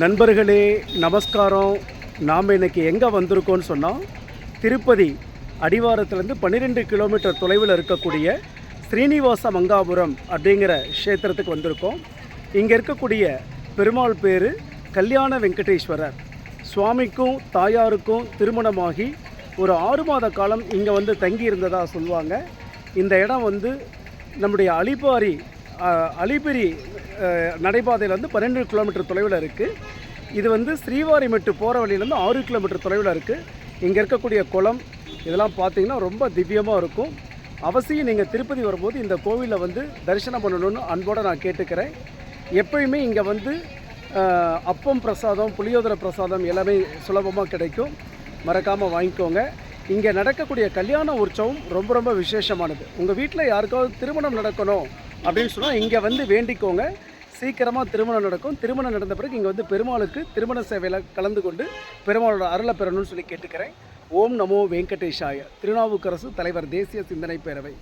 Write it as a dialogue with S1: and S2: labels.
S1: நண்பர்களே நமஸ்காரம். நாம் இன்னைக்கு எங்கே வந்திருக்கோம்னு சொன்னால் திருப்பதி அடிவாரத்துலேருந்து பன்னிரெண்டு கிலோமீட்டர் தொலைவில் இருக்கக்கூடிய ஸ்ரீனிவாச மங்காபுரம் அப்படிங்கிற க்ஷேத்திரத்துக்கு வந்திருக்கோம். இங்கே இருக்கக்கூடிய பெருமாள் பேர் கல்யாண வெங்கடேஸ்வரர். சுவாமிக்கும் தாயாருக்கும் திருமணமாகி ஒரு ஆறு மாத காலம் இங்கே வந்து தங்கி இருந்ததாக சொல்லுவாங்க. இந்த இடம் வந்து நம்முடைய அலிபாரி அலிபிரி நடைபாதையில் வந்து பன்னெண்டு கிலோமீட்டர் தொலைவில் இருக்குது இது வந்து ஸ்ரீவாரிமெட்டு போகிற வழியிலேருந்து ஆறு கிலோமீட்டர் தொலைவில் இருக்குது இங்கே இருக்கக்கூடிய குளம் இதெல்லாம் பார்த்தீங்கன்னா ரொம்ப திவ்யமாக இருக்கும். அவசியம் நீங்கள் திருப்பதி வரும்போது இந்த கோவிலில் வந்து தரிசனம் பண்ணணும்னு அன்போடு நான் கேட்டுக்கிறேன். எப்பயுமே இங்கே வந்து அப்பம் பிரசாதம் புளியோதரை பிரசாதம் எல்லாமே சுலபமாக கிடைக்கும். மறக்காமல் வாங்கிக்கோங்க. இங்கே நடக்கக்கூடிய கல்யாண உற்சவம் ரொம்ப ரொம்ப விசேஷமானது. உங்கள் வீட்டில் யாருக்காவது திருமணம் நடக்கணும் அப்படின்னு சொன்னால் இங்கே வந்து வேண்டிக்கோங்க. சீக்கிரமாக திருமணம் நடக்கும். திருமணம் நடந்த பிறகு இங்கே வந்து பெருமாளுக்கு திருமண சேவையில் கலந்து கொண்டு பெருமாளோட அருளை பெறணும்னு சொல்லி கேட்டுக்கிறேன். ஓம் நமோ வெங்கடேஷாய. திருநாவுக்கரசு தலைவர் தேசிய சிந்தனை பேரவை.